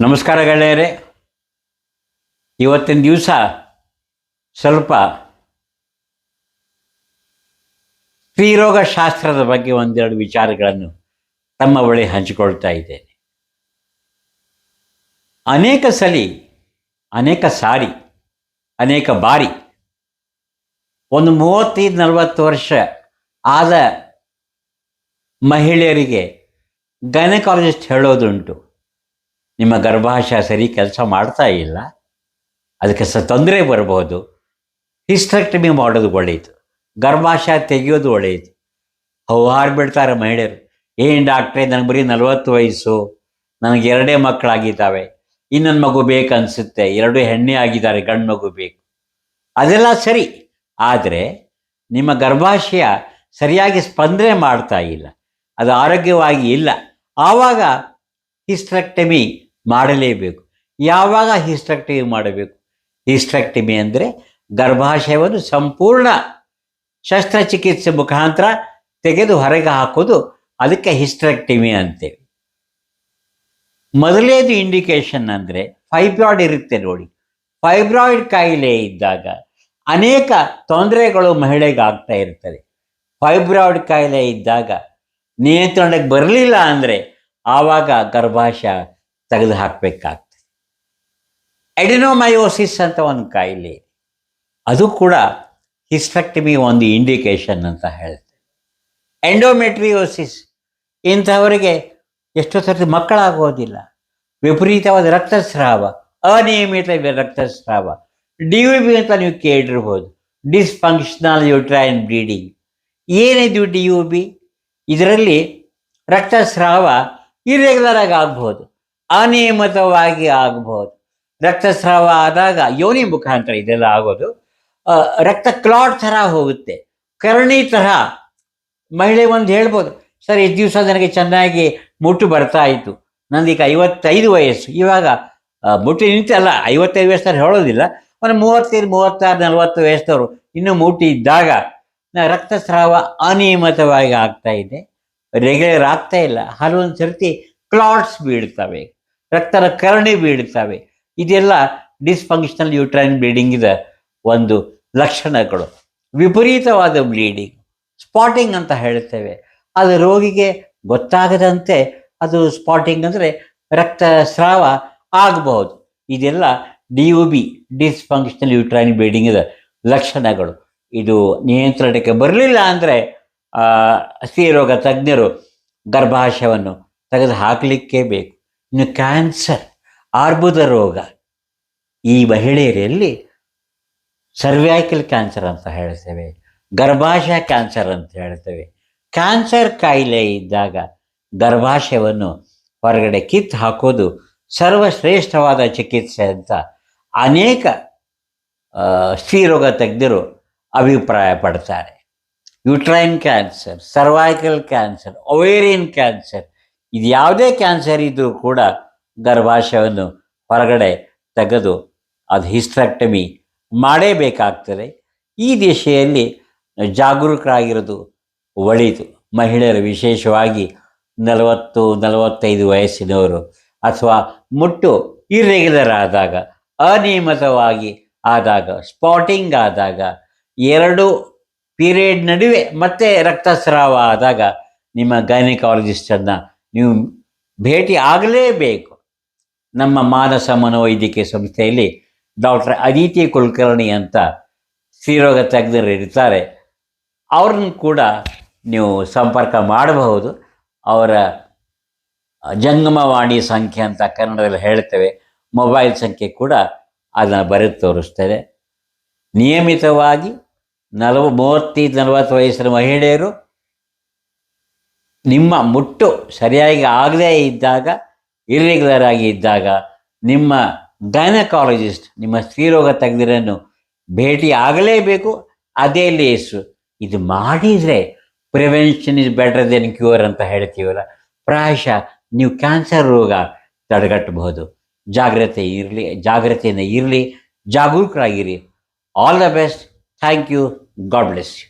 ನಮಸ್ಕಾರ ಗೆಳೆಯರೇ. ಇವತ್ತಿನ ದಿವಸ ಸ್ವಲ್ಪ ಸ್ತ್ರೀರೋಗ ಶಾಸ್ತ್ರದ ಬಗ್ಗೆ ಒಂದೆರಡು ವಿಚಾರಗಳನ್ನು ತಮ್ಮ ಬಳಿ ಹಂಚಿಕೊಳ್ತಾ ಇದ್ದೇನೆ. ಅನೇಕ ಸಲಿ, ಅನೇಕ ಸಾರಿ, ಅನೇಕ ಬಾರಿ, ಒಂದು ಮೂವತ್ತೈದು ನಲವತ್ತು ವರ್ಷ ಆದ ಮಹಿಳೆಯರಿಗೆ ಗೈನಕಾಲಜಿಸ್ಟ್ ಹೇಳೋದುಂಟು. ನಿಮ್ಮ ಗರ್ಭಾಶಯ ಸರಿ ಕೆಲಸ ಮಾಡ್ತಾ ಇಲ್ಲ, ಅದಕ್ಕೆ ಸ ತೊಂದರೆ ಬರಬಹುದು ಹಿಸ್ಟ್ರೆಕ್ಟಮಿ ಮಾಡೋದು ಒಳ್ಳೆಯದು ಗರ್ಭಾಶಯ ತೆಗೆಯೋದು ಒಳ್ಳೆಯದು ಹೌಹಾರು ಬಿಡ್ತಾರೆ ಮಹಿಳೆಯರು. ಏನು ಡಾಕ್ಟ್ರೆ, ನನಗೆ ಬರೀ ನಲವತ್ತು ವಯಸ್ಸು, ನನಗೆ ಎರಡೇ ಮಕ್ಕಳಾಗಿದ್ದಾವೆ. ಇನ್ನೊಂದು ಮಗು ಬೇಕನ್ಸುತ್ತೆ, ಎರಡು ಹೆಣ್ಣೆ ಆಗಿದ್ದಾರೆ, ಗಂಡು ಮಗು ಬೇಕು. ಅದೆಲ್ಲ ಸರಿ. ಆದರೆ ನಿಮ್ಮ ಗರ್ಭಾಶಯ ಸರಿಯಾಗಿ ಸ್ಪಂದನೆ ಮಾಡ್ತಾ ಇಲ್ಲ. ಅದು ಆರೋಗ್ಯವಾಗಿ ಇಲ್ಲ. ಆವಾಗ ಹಿಸ್ಟ್ರೆಕ್ಟಮಿ ಮಾಡಲೇಬೇಕು. ಯಾವಾಗ ಹಿಸ್ಟ್ರಕ್ಟಿವ್ ಮಾಡಬೇಕು? ಹಿಸ್ಟ್ರಕ್ಟಿಮಿ ಅಂದರೆ ಗರ್ಭಾಶಯವನ್ನು ಸಂಪೂರ್ಣ ಶಸ್ತ್ರಚಿಕಿತ್ಸೆ ಮುಖಾಂತರ ತೆಗೆದು ಹೊರಗೆ ಹಾಕೋದು ಅದಕ್ಕೆ ಹಿಸ್ಟ್ರಕ್ಟಿಮಿ ಅಂತೇವೆ ಮೊದಲೇದು ಇಂಡಿಕೇಶನ್ ಅಂದರೆ ಫೈಬ್ರಾಯ್ಡ್ ಇರುತ್ತೆ ನೋಡಿ. ಫೈಬ್ರಾಯ್ಡ್ ಕಾಯಿಲೆ ಇದ್ದಾಗ ಅನೇಕ ತೊಂದರೆಗಳು ಮಹಿಳೆಗೆ ಆಗ್ತಾ ಇರ್ತದೆ ಫೈಬ್ರಾಯ್ಡ್ ಕಾಯಿಲೆ ಇದ್ದಾಗ ನಿಯಂತ್ರಣಕ್ಕೆ ಬರಲಿಲ್ಲ ಅಂದರೆ ಆವಾಗ ಗರ್ಭಾಶಯ ತೆಗೆದು ಹಾಕಬೇಕಾಗ್ತದೆ ಎಡಿನೋಮಯೋಸಿಸ್ ಅಂತ ಒಂದು ಕಾಯಿಲೆ. ಅದು ಕೂಡ ಹಿಸ್ಟೆಕ್ಟಮಿ ಒಂದು ಇಂಡಿಕೇಶನ್ ಅಂತ ಹೇಳ್ತೇವೆ. ಎಂಡೋಮೆಟ್ರಿಯೋಸಿಸ್ ಇಂಥವರಿಗೆ ಎಷ್ಟೋ ಸರ್ತಿ ಮಕ್ಕಳಾಗೋದಿಲ್ಲ. ವಿಪರೀತವಾದ ರಕ್ತಸ್ರಾವ, ಅನಿಯಮಿತ ರಕ್ತಸ್ರಾವ, ಡಿ ಯು ಬಿ ಅಂತ ನೀವು ಕೇಳಿರ್ಬೋದು. ಡಿಸ್ಫಂಕ್ಷನಲ್ ಯುಟ್ರೈನ್ ಬ್ಲೀಡಿಂಗ್ ಏನಿದು ಡಿ ಯು ಬಿ ಇದರಲ್ಲಿ ರಕ್ತಸ್ರಾವ ಇರೆಗ್ಯುಲರ್ ಆಗಿ ಆಗ್ಬೋದು. ಅನಿಯಮಿತವಾಗಿ ಆಗಬಹುದು ರಕ್ತಸ್ರಾವ ಆದಾಗ ಯೋನಿ ಮುಖಾಂತರ ಇದೆಲ್ಲ ಆಗೋದು. ರಕ್ತ ಕ್ಲಾಟ್ ಥರ ಹೋಗುತ್ತೆ. ಕರ್ಣಿ ತರಹ ಮಹಿಳೆ ಒಂದು ಹೇಳ್ಬೋದು, ಸರ್ ಈ ದಿವಸ ನನಗೆ ಚೆನ್ನಾಗಿ ಮುಟ್ಟು ಬರ್ತಾ ಇತ್ತು. ನಂದೀಗ ಐವತ್ತೈದು ವಯಸ್ಸು. ಇವಾಗ ಮುಟ್ಟಿ ನಿಂತಲ್ಲ ಐವತ್ತೈದು ವಯಸ್ಸಲ್ಲಿ ಹೇಳೋದಿಲ್ಲ. ಒಂದು ಮೂವತ್ತೈದು, ಮೂವತ್ತಾರು, ನಲವತ್ತು ವಯಸ್ಸವರು ಇನ್ನೂ ಮುಟ್ಟಿ ಇದ್ದಾಗ ನ- ರಕ್ತಸ್ರಾವ ಅನಿಯಮಿತವಾಗಿ ಆಗ್ತಾ ಇದೆ. ರೆಗ್ಯುಲರ್ ಆಗ್ತಾ ಇಲ್ಲ. ಹಲವೊಂದು ಸರ್ತಿ ಕ್ಲಾಟ್ಸ್ ಬೀಳ್ತವೆ. ರಕ್ತದ ಕರಣಿ ಬೀಳ್ತವೆ ಇದೆಲ್ಲ ಡಿಸ್ಫಂಕ್ಷನಲ್ ಯೂಟ್ರೈನ್ ಬ್ಲೀಡಿಂಗಿದ ಒಂದು ಲಕ್ಷಣಗಳು. ವಿಪರೀತವಾದ ಬ್ಲೀಡಿಂಗ್ ಸ್ಪಾಟಿಂಗ್ ಅಂತ ಹೇಳ್ತೇವೆ. ಅದು ರೋಗಿಗೆ ಗೊತ್ತಾಗದಂತೆ ಅದು ಸ್ಪಾಟಿಂಗ್ ಅಂದರೆ ರಕ್ತಸ್ರಾವ ಆಗಬಹುದು. ಇದೆಲ್ಲ D U B dysfunctional uterine ಬ್ಲೀಡಿಂಗಿದ ಲಕ್ಷಣಗಳು. ಇದು ನಿಯಂತ್ರಣಕ್ಕೆ ಬರಲಿಲ್ಲ ಅಂದರೆ ಸ್ತ್ರೀರೋಗ ತಜ್ಞರು ಗರ್ಭಾಶಯವನ್ನು ತೆಗೆದು ಹಾಕಲಿಕ್ಕೇ ಬೇಕು. ಇನ್ನು ಕ್ಯಾನ್ಸರ್ ಆರ್ಬುದ ರೋಗ, ಈ ಮಹಿಳೆಯರಲ್ಲಿ ಸರ್ವ್ಯಾಕಲ್ ಕ್ಯಾನ್ಸರ್ ಅಂತ ಹೇಳ್ತೇವೆ, ಗರ್ಭಾಶಯ ಕ್ಯಾನ್ಸರ್ ಅಂತ ಹೇಳ್ತೇವೆ. ಕ್ಯಾನ್ಸರ್ ಕಾಯಿಲೆ ಇದ್ದಾಗ ಗರ್ಭಾಶಯವನ್ನು ಹೊರಗಡೆ ಕಿತ್ತು ಹಾಕೋದು ಸರ್ವಶ್ರೇಷ್ಠವಾದ ಚಿಕಿತ್ಸೆ ಅಂತ ಅನೇಕ ಸ್ತ್ರೀರೋಗ ತಜ್ಞರು ಅಭಿಪ್ರಾಯ ಪಡ್ತಾರೆ. Uterine cancer cervical cancer ovarian cancer ಇದು ಯಾವುದೇ ಕ್ಯಾನ್ಸರ್ ಇದ್ದರೂ ಕೂಡ ಗರ್ಭಾಶಯವನ್ನು ಹೊರಗಡೆ ತೆಗೆದು ಅದು ಹಿಸ್ಟ್ರಾಕ್ಟಮಿ ಮಾಡೇಬೇಕಾಗ್ತದೆ. ಈ ದಿಶೆಯಲ್ಲಿ ಜಾಗರೂಕರಾಗಿರೋದು ಒಳಿತು. ಮಹಿಳೆಯರು ವಿಶೇಷವಾಗಿ ನಲವತ್ತು, ನಲವತ್ತೈದು ವಯಸ್ಸಿನವರು ಅಥವಾ ಮುಟ್ಟು ಇರ್ರೆಗ್ಯುಲರ್ ಆದಾಗ, ಅನಿಯಮಿತವಾಗಿ ಆದಾಗ ಸ್ಪಾಟಿಂಗ್ ಆದಾಗ, ಎರಡು ಪೀರಿಯಡ್ ನಡುವೆ ಮತ್ತೆ ರಕ್ತಸ್ರಾವ ಆದಾಗ ನಿಮ್ಮ ಗೈನಕಾಲಜಿಸ್ಟನ್ನು ನೀವು ಭೇಟಿ ಆಗಲೇಬೇಕು. ನಮ್ಮ ಮಾನಸ ಮನೋವೈದ್ಯಕೀಯ ಸಂಸ್ಥೆಯಲ್ಲಿ ಡಾಕ್ಟರ್ ಅದಿತಿ ಕುಲಕರ್ಣಿ ಅಂತ ಸ್ತ್ರೀರೋಗ ತಜ್ಞರು ಇರ್ತಾರೆ. ಅವ್ರನ್ನ ಕೂಡ ನೀವು ಸಂಪರ್ಕ ಮಾಡಬಹುದು. ಅವರ ಜಂಗಮವಾಣಿ ಸಂಖ್ಯೆ ಅಂತ ಕನ್ನಡದಲ್ಲಿ ಹೇಳ್ತೇವೆ. ಮೊಬೈಲ್ ಸಂಖ್ಯೆ ಕೂಡ ಅದನ್ನು ಬರೆದು ತೋರಿಸ್ತೇವೆ. ನಿಯಮಿತವಾಗಿ ನಲವ ಮೂವತ್ತೈದು ನಲವತ್ತು ವಯಸ್ಸಿನ ಮಹಿಳೆಯರು ನಿಮ್ಮ ಮುಟ್ಟು ಸರಿಯಾಗಿ ಆಗದೇ ಇದ್ದಾಗ ಇರ್ರೆಗ್ಯುಲರ್ ಆಗಿ ಇದ್ದಾಗ, ನಿಮ್ಮ ಗೈನಕಾಲಜಿಸ್ಟ್ ನಿಮ್ಮ ಸ್ತ್ರೀರೋಗ ತಜ್ಞರನ್ನು ಭೇಟಿ ಆಗಲೇಬೇಕು. ಅದೇ ಲೇಸು. ಇದು ಮಾಡಿದರೆ prevention is better than cure ಅಂತ ಹೇಳ್ತೀವಲ್ಲ. ಪ್ರಾಯಶಃ ನೀವು ಕ್ಯಾನ್ಸರ್ ರೋಗ ತಡೆಗಟ್ಟಬಹುದು. ಜಾಗ್ರತೆ ಇರಲಿ, ಜಾಗ್ರತೆಯಿಂದ ಇರಲಿ, ಜಾಗರೂಕರಾಗಿರಿ. All the best thank you God bless you